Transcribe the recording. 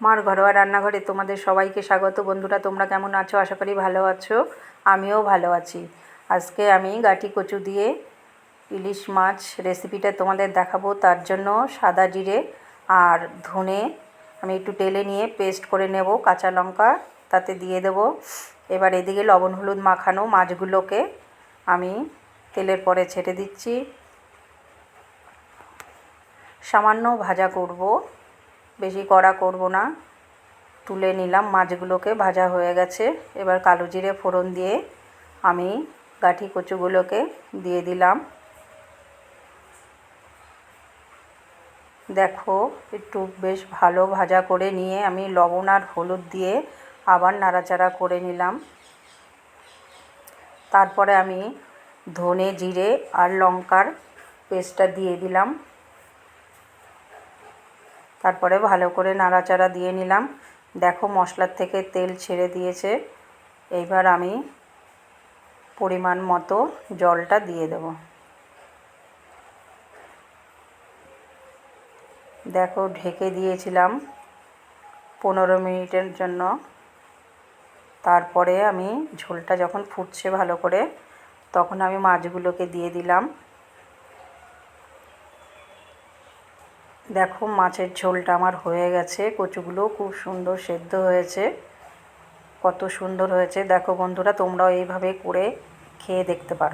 আমার ঘরোয়া রান্নাঘরে তোমাদের সবাইকে স্বাগত। বন্ধুরা, তোমরা কেমন আছো? আশা করি ভালো আছো। আমিও ভালো আছি। আজকে আমি গাটি কচু দিয়ে ইলিশ মাছ রেসিপিটা তোমাদের দেখাবো। তার জন্য সাদা জিরে আর ধনে আমি একটু টেলে নিয়ে পেস্ট করে নেব, কাঁচা লঙ্কা তাতে দিয়ে দেব। এবার এদিকে লবণ, হলুদ মাখানো মাছগুলোকে আমি তেলের পরে ছেড়ে দিচ্ছি। সামান্য ভাজা করব। বেশি কড়া করব না। তুলে নিলাম, মাছগুলোকে ভাজা হয়ে গেছে। এবার কালো জিরে ফোড়ন দিয়ে আমি গাঠি কচুগুলোকে দিয়ে দিলাম। দেখো, একটু বেশ ভালো ভাজা করে নিয়ে আমি লবণ আর হলুদ দিয়ে আবার নাড়াচাড়া করে নিলাম। তারপরে আমি ধনে জিরে আর লঙ্কার পেস্টটা দিয়ে দিলাম। তারপরে ভালো করে নাড়াচাড়া দিয়ে নিলাম। দেখো মশলার থেকে তেল ছেড়ে দিয়েছে। এইবার আমি পরিমাণ মতো জলটা দিয়ে দেব। দেখো ঢেকে দিয়েছিলাম পনেরো মিনিটের জন্য। তারপরে আমি ঝোলটা যখন ফুটছে ভালো করে, তখন আমি মাছগুলোকে দিয়ে দিলাম। দেখো, মাছের ঝোলটা আমার হয়ে গেছে। কচুগুলো খুব সুন্দর সেদ্ধ হয়েছে। কত সুন্দর হয়েছে। দেখো বন্ধুরা, তোমরাও এইভাবে করে খেয়ে দেখতে পারো।